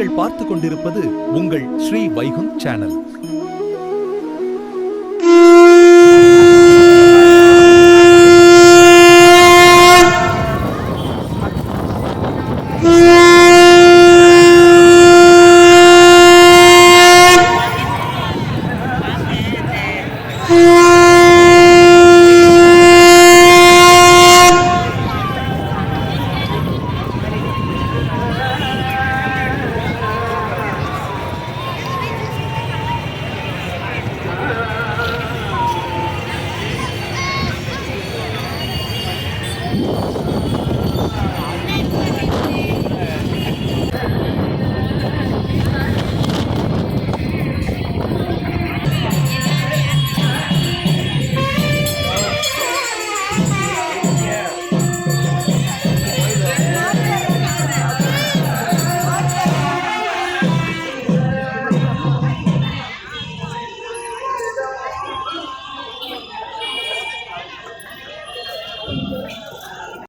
நீங்கள் பார்த்து கொண்டிருப்பது உங்கள் ஸ்ரீ வைகுந்த் சேனல் Yeah. ね。